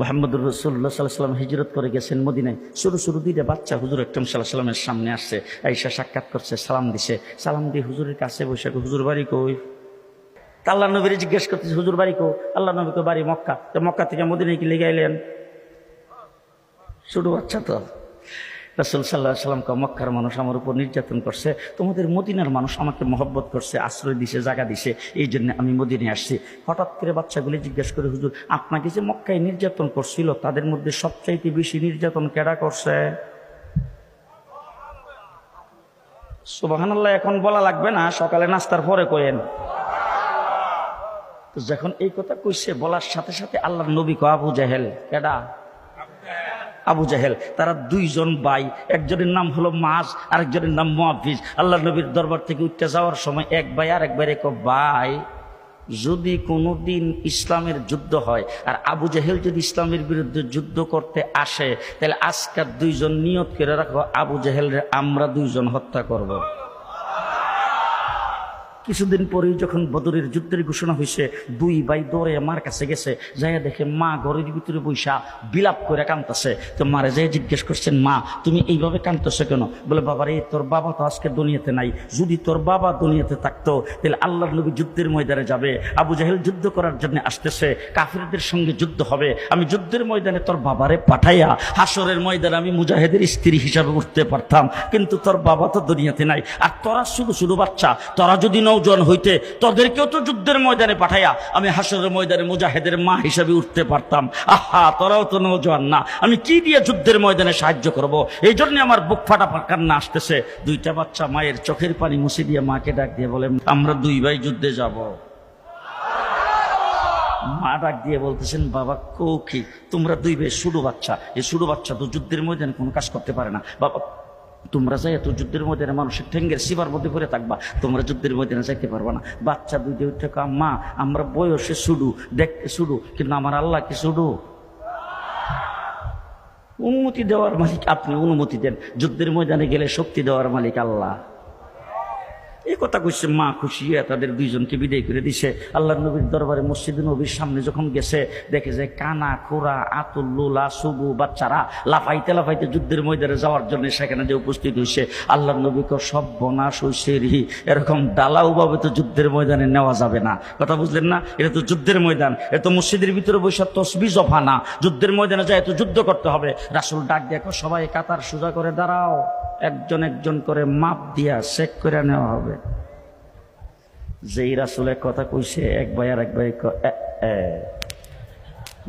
মোহাম্মদুর রসুল্লাহ সাল্লাহ সাল্লাম হিজরত করে গেছেন মদিনায়। শুরু শুরু দুইটা বাচ্চা হুজুর একদম সাল্লাহ সাল্লামের সামনে আসছে। আইসা সাক্ষাৎ করছে, সালাম দিছে। সালাম দিয়ে হুজুরের কাছে বসে হুজুর বাড়ি কই? আল্লাহ নবীর জিজ্ঞেস করতেছে, হুজুর বাড়ি কো আল্লাহ নবীকে বাড়ি মক্কা। তো মক্কা থেকে মদিনায় কি লেগে এলেন? ছোট বাচ্চা তো। রসুল সাল্লাহ সাল্লামকে মক্কার মানুষ আমার উপর নির্যাতন করছে, তোমাদের মদিনার মানুষ আমাকে মহব্বত করছে, আশ্রয় দিছে, জায়গা দিছে, এই জন্য আমি মদিনে আসছি। হঠাৎ করে বাচ্চাগুলি জিজ্ঞেস করে, হুজুর, আপনাকে যে মক্কায় নির্যাতন করছিল, তাদের মধ্যে সবচাইতে বেশি নির্যাতন কেডা করছে? সুবাহান্লাহ এখন বলা লাগবে না, সকালে নাস্তার পরে কয়েন তো যখন এই কথা কইছে, বলার সাথে সাথে আল্লাহ নবী কো আবু জাহেল, কেডা? আবু জাহেল, তারা দুইজন ভাই, একজনের নাম হলো মাস, আরেকজনের নাম মুহাফিজ আল্লাহ নবীর দরবার থেকে উঠতে যাওয়ার সময় এক ভাই আর এক ভাই ভাই, যদি কোনোদিন ইসলামের যুদ্ধ হয় আর আবু জাহেল যদি ইসলামের বিরুদ্ধে যুদ্ধ করতে আসে, তাহলে আজকার দুইজন নিয়ত করে রাখো, আবু জাহেল আমরা দুইজন হত্যা করব। কিছুদিন পরেই যখন বদরের যুদ্ধের ঘোষণা হয়েছে দুই ভাই দৌড়ে মার কাছে গেছে, যাইয়া দেখে মা ঘরের ভিতরে বৈশা বিলাপ করে কাঁদতেছে। তো মারে যাই জিজ্ঞেস করছেন, মা, তুমি এইভাবে কাঁদতেছো কেন? বলে বাবা রে তোর বাবা তো আজকে দুনিয়াতে নাই। যদি তোর বাবা দুনিয়াতে থাকতো, তাহলে আল্লাহর নবী যুদ্ধের ময়দানে যাবে। আবু জাহেল যুদ্ধ করার জন্য আসতেছে। কাফিরদের সঙ্গে যুদ্ধ হবে। আমি যুদ্ধের ময়দানে তোর বাবারে পাঠাইয়া হাসরের ময়দানে আমি মুজাহিদের স্ত্রী হিসাবে উঠতে পারতাম। কিন্তু তোর বাবা তো দুনিয়াতে নাই। আর তোরা শুধু শুধু বাচ্চা, তোরা যদি নৌজন হইতে তোদেরকেও তো যুদ্ধের ময়দানে পাঠাইয়া আমি হাসরের ময়দানে মুজাহিদের মা হিসাবে উঠতে পারতাম। আহা, তোরাও তো নৌজওয়ান না। আমি কি দিয়ে যুদ্ধের ময়দানে সাহায্য করব? এই জন্য আমার বুক ফাটা কান্না আসতেছে। দুইটা বাচ্চা মায়ের চোখের পানি মুছে দিয়ে মাকে ডাক দিয়ে বলে আমরা দুই ভাই যুদ্ধে যাব। মা ডাক দিয়ে বলতেছেন, বাবা কৌকি তোমরা দুই ভাই শুধু বাচ্চা। এই শুধু বাচ্চা তো যুদ্ধের ময়দানে কোনো কাজ করতে পারে না। বাবা তোমরা যাই এত যুদ্ধের ময়দানে মানুষের ঠেঙ্গের শিবার মধ্যে পড়ে থাকবা। তোমরা যুদ্ধের ময়দানে যাইতে পারবা না। বাচ্চা দুইটা কয়, মা আমরা বয়সে শুধু দেখতে শুধু কিন্তু আমার আল্লাহ কি শুধু অনুমতি দেওয়ার মালিক আপনি অনুমতি দেন। যুদ্ধের ময়দানে গেলে শক্তি দেওয়ার মালিক আল্লাহ। এই কথা কইছে, মা খুশি হয়ে তাদের দুইজনকে বিদায় করে দিছে। আল্লাহ নবীর দরবারে মসজিদ নবীর সামনে যখন গেছে, দেখে যে কানা, খোরা, আতুল, লোলা, সুবু, বাচ্চারা লাফাইতে লাফাইতে যুদ্ধের ময়দানে যাওয়ার জন্য সেখানে যে উপস্থিত হয়েছে আল্লাহ নবীকে সব বনাশ হয়েছে রি এরকম ডালাউভাবে তো যুদ্ধের ময়দানে নেওয়া যাবে না। কথা বুঝলেন না? এটা তো যুদ্ধের ময়দান এটা তো মসজিদের ভিতরে বৈশাখ তসবি জফা না। যুদ্ধের ময়দানে যায় তো যুদ্ধ করতে হবে। রাসুল ডাক দেখো সবাই কাতার সোজা করে দাঁড়াও। একজন একজন করে মাপ দিয়া চেক করে নেওয়া হবে। যেই রাসুলের কথা কইছে, এক ভাই আর এক ভাই।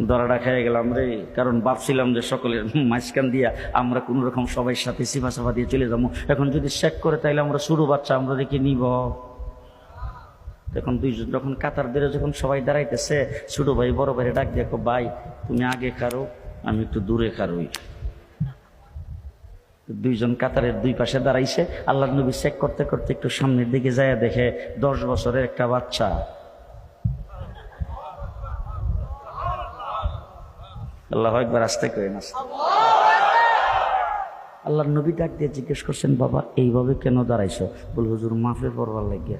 দরাটা খেয়ে গেলাম রে। কারণ ভাবছিলাম যে সকলের মাঝখান দিয়া আমরা কোন রকম সবাই সাথে সিফা সাফা দিয়ে চলে যাব। এখন যদি চেক করে তাইলে আমরা শুরু বাচ্চা, আমরা রেখে নিব। তখন দুইজন যখন কাতার ধরে যখন সবাই দাঁড়াইতেছে, ছোট ভাই, বড় ভাই ডাক দেখো ভাই, তুমি আগে কারও আমি একটু দূরে কারোই দুইজন কাতারের দুই পাশে দাঁড়াইছে। আল্লাহ নবী চেক করতে করতে একটু সামনের দিকে যায় দেখে দশ বছরের একটা বাচ্চা। আল্লাহ একবার আসতে করে না আল্লাহ নবী ডাক দিয়ে জিজ্ঞেস করছেন, বাবা, এইভাবে কেন দাঁড়াইছো? বল, হুজুর, মাফে পড়বার লাগিয়া।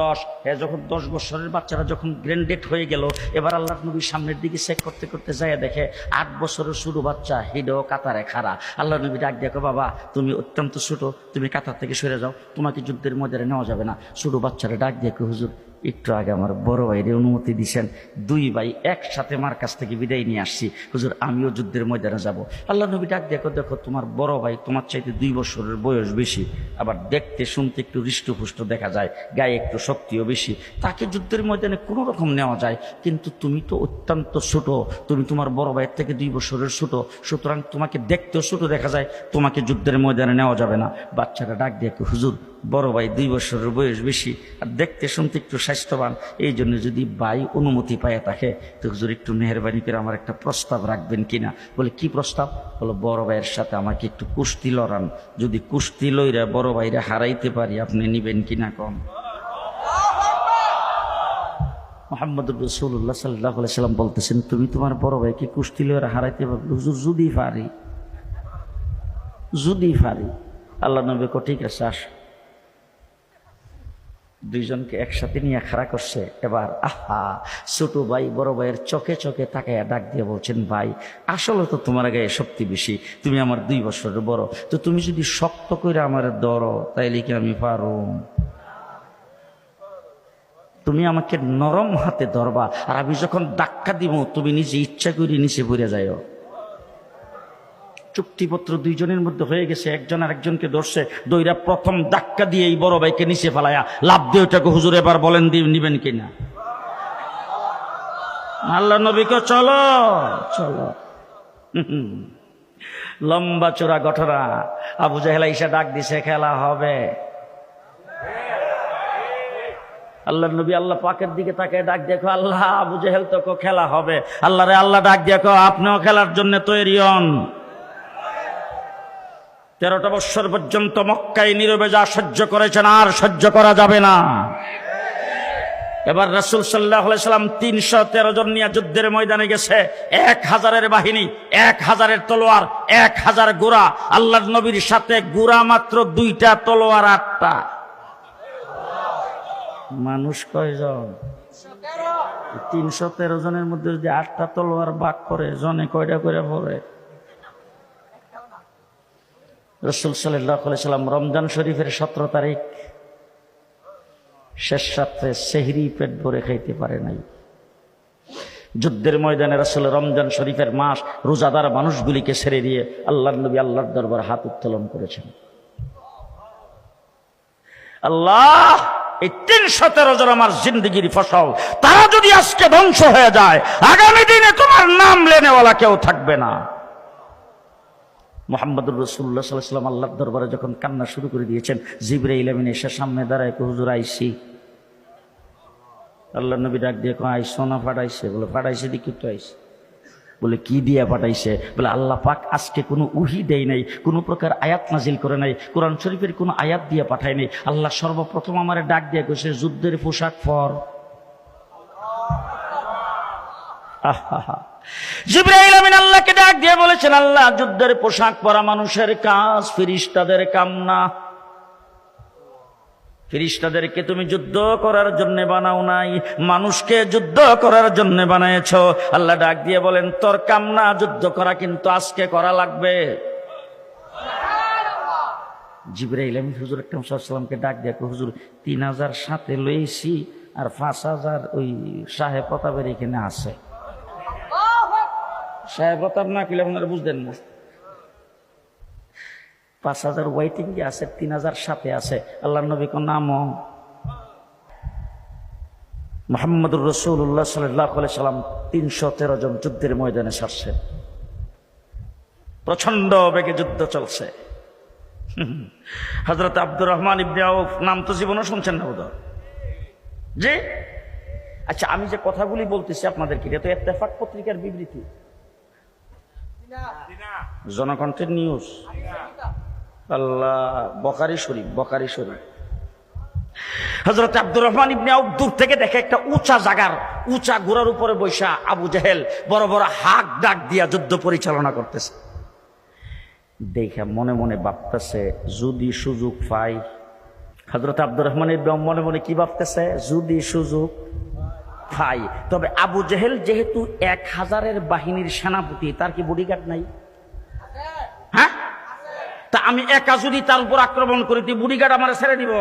দশ হ্যাঁ যখন দশ বছরের বাচ্চারা যখন গ্র্যান্ডেড হয়ে গেল, এবার আল্লাহ নবীর সামনের দিকে চেক করতে করতে যায় দেখে আট বছরের শুরু বাচ্চা হিডো কাতারে খাড়া। আল্লাহ নবী ডাক দেখো বাবা, তুমি অত্যন্ত ছোটো, তুমি কাতার থেকে সরে যাও, তোমাকে যুদ্ধের ময়দানে নেওয়া যাবে না। ছোটো বাচ্চারা ডাক দেখো হুজুর একটু আগে আমার বড় ভাইরে অনুমতি দিছেন, দুই ভাই একসাথে মার কাছ থেকে বিদায় নিয়ে আসছি। হুজুর, আমিও যুদ্ধের ময়দানে যাব। আল্লাহ নবী ডাক দেখো দেখো, তোমার বড় ভাই তোমার চাইতে দুই বছরের বয়স বেশি। আবার দেখতে শুনতে একটু হৃষ্টপুষ্ট দেখা যায়, গায়ে একটু শক্তিও বেশি। তাকে যুদ্ধের ময়দানে কোনো রকম নেওয়া যায়, কিন্তু তুমি তো অত্যন্ত ছোট। তুমি তোমার বড় ভাইয়ের থেকে দুই বছরের ছোট। সুতরাং তোমাকে দেখতেও ছোট দেখা যায়, তোমাকে যুদ্ধের ময়দানে নেওয়া যাবে না। বাচ্চারা ডাক দেখো হুজুর, বড় ভাই দুই বছরের বয়স বেশি। আর দেখতে শুনতে একটু স্বাস্থ্যবান এই জন্য যদি ভাই অনুমতি পায় তাকে, তো হুজুর একটু মেহরবানি করে আমার একটা প্রস্তাব রাখবেন কিনা? বলে, কি প্রস্তাব? বলো, বড় ভাইয়ের সাথে আমাকে একটু কুস্তি লড়ান। যদি কুস্তি লইরা বড় ভাইরা হারাইতে পারি, আপনি নিবেন কিনা কম মোহাম্মদ রসুল্লাহ সাল্লাহ সাল্লাম বলতেছেন, তুমি তোমার বড় ভাইকে কুস্তি লইরা হারাইতে পারবে? হুজুর, যদি পারি। যদি পারি। আল্লাহ নবী কো ঠিক আছে আস দুইজনকে একসাথে নিয়ে খাড়া করছে। এবার, আহা, ছোট ভাই, বড় ভাইয়ের চোখে চোখে তাকাইয়া ডাক দিয়ে বলছেন, ভাই, আসলে তো তোমার গায়ে শক্তি বেশি, তুমি আমার দুই বছরের বড়। তো তুমি যদি শক্ত করে আমার ধরো, তাইলে কি আমি পারো? তুমি আমাকে নরম হাতে ধরবা, আর আমি যখন ধাক্কা দিব তুমি নিজে ইচ্ছা করে নিচে পড়ে যাও চুক্তিপত্র দুইজনের মধ্যে হয়ে গেছে। একজন আরেকজনকে ধরছে, দইরা প্রথম ধাক্কা দিয়ে এই বড় ভাইকে নিচে ফেলায়া। লাভ দিয়ে ওটাকে হুজুর এবার বলেন দিয়ে নিবেন কিনা? আল্লাহ নবীকে চলো চলো। লম্বা চূড়া ঘটনা আবু জাহেলা ইসা ডাক দিছে, খেলা হবে। আল্লাহ নবী আল্লাহ পাকের দিকে তাকে ডাক দেখো আল্লাহ, আবু জেহেল তো খেলা হবে। আল্লাহ রে আল্লাহ ডাক দেখো আপনিও খেলার জন্য তৈরি হন। তেরোটা বৎসর পর্যন্ত মক্কায় নীরবে যা সহ্য করেছেন আর সহ্য করা যাবে না। এবার রাসুল সাল্লাহ সাল্লাম তিনশো তেরো জন নিয়ে যুদ্ধের ময়দানে গেছে। এক হাজারের বাহিনী, এক হাজারের তলোয়ার, এক হাজার গোড়া আল্লাহ নবীর সাথে গোড়া মাত্র দুইটা তলোয়ার, আটটা। মানুষ কয়জন? তিনশো তেরো জনের মধ্যে যদি আটটা তলোয়ার বাক করে, জনে কয়টা করে পড়ে রসুল সাল্লাহ সাল্লাম রমজান শরীফের সতেরো তারিখ, শেষ রাত্রে সেহরি পেট ভরে খাইতে পারে নাই। যুদ্ধের ময়দানে রাসুল রমজান শরীফের মাস রোজাদার মানুষগুলিকে ছেড়ে দিয়ে আল্লাহ নবী আল্লাহর দরবার হাত উত্তোলন করেছেন। আল্লাহ, এই তিনশো তেরো জন আমার জিন্দগির ফসল, তারা যদি আজকে ধ্বংস হয়ে যায়, আগামী দিনে তোমার নাম লেনেওয়ালা কেউ থাকবে না। মোহাম্মদুর রসুল্লাহ সাল্লাম আল্লাহর দরবারে যখন কান্না শুরু করে দিয়েছেন জিবরে ইলামিন এসে সামনে দাঁড়ায়, হুজুর, আইসি। আল্লাহ নবী ডাক দিয়ে কো আইসো না, পাঠাইছে। বলে, পাঠাইছে দেখি তো আইসে। বলে, কি দিয়ে পাঠাইছে? বলে, আল্লাহ পাক আজকে কোনো উহি দেয় নাই, কোনো প্রকার আয়াত নাজিল করে নাই, কোরআন শরীফের কোনো আয়াত দিয়ে পাঠায় নাই। আল্লাহ সর্বপ্রথম আমার ডাক দিয়ে কইছে, যুদ্ধের পোশাক আমিন আল্লাহকে ডাক দিয়ে বলেছেন, আল্লাহ, যুদ্ধের পোশাক পরা মানুষের কাজ ফিরিস্তাদের কাম না ফিরিস্তাদেরকে তুমি যুদ্ধ করার জন্য বানাও নাই, মানুষকে যুদ্ধ করার জন্য বানাইছ আল্লাহ ডাক দিয়ে বলেন, তোর কাম না যুদ্ধ করা কিন্তু আজকে করা লাগবে। জিব্রাইল হুজুর একটা সাল্লামকে ডাক দিয়ে হুজুর, তিন হাজার সাথে লইছি আর পাঁচ হাজার ওই সাহেব প্রতাপের এখানে আছে। সাহেব প্রতাপ না কিলে আপনারা বুঝলেন না। পাঁচ হাজার ওয়াইটিং আছে, তিন হাজার সাথে আছে। আল্লাহ নবী কোন নাম মোহাম্মদুর রসুল্লাহ সাল্লাহ সাল্লাম তিনশো তেরো জন যুদ্ধের ময়দানে সারছেন প্রচণ্ড বেগে যুদ্ধ চলছে। হজরত আব্দুর রহমান ইবনে নাম তো জীবনও শুনছেন না বোধহয়? যে আচ্ছা আমি যে কথাগুলি বলতেছি আপনাদেরকে, এটা তো এত্তেফাক পত্রিকার বিবৃতি। জনকণ্ঠের নিউজ আল্লাহ বকারি শরীফ বকারি শরীফ। হজরত আব্দুর রহমান ইবনে দূর থেকে দেখে একটা উঁচা জাগার, উঁচা ঘোড়ার উপরে বৈশা আবু জাহেল বড় বড় হাক ডাক দিয়া যুদ্ধ পরিচালনা করতেছে। দেখে মনে মনে ভাবতেছে, যদি সুযোগ পাই। হজরত আব্দুর রহমান ইবনে মনে মনে কি ভাবতেছে? যদি সুযোগ পাই তবে আবু জেহেল যেহেতু এক হাজারের বাহিনীর সেনাপতি, তার কি বডিগার্ড নাই? হ্যাঁ? তা আমি একা যদি তার উপর আক্রমণ করি, তুই বুড়িগার্ড আমার ছেড়ে দিব।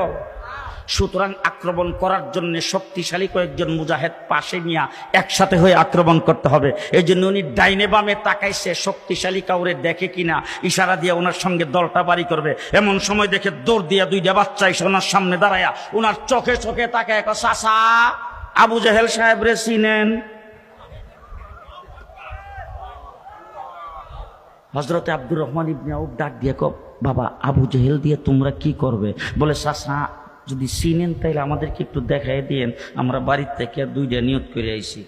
সুতরাং আক্রমণ করার জন্য শক্তিশালী কয়েকজন মুজাহেদ পাশে নিয়ে একসাথে হয়ে আক্রমণ করতে হবে। এই জন্য উনি ডাইনে বামে তাকাইছে শক্তিশালী কাউরে দেখে কিনা ইশারা দিয়ে ওনার সঙ্গে দলটা বাড়ি করবে। এমন সময় দেখে দৌড় দিয়া দুইটা বাচ্চা এসে ওনার সামনে দাঁড়ায়া, ওনার চোখে চোখে তাকায় চাষা আবু জাহেল সাহেব রে চিনেন? হজরতে আব্দুর রহমান ইবনে ডাক দিয়ে কব বাবা, আবু জাহেল দিয়ে তোমরা কি করবে? বলে চাষা যদি চিনেন তাইলে আমাদেরকে একটু দেখাই দিয়েন, আমরা বাড়ির থেকে দুইটা নিয়োগ করে আইছি।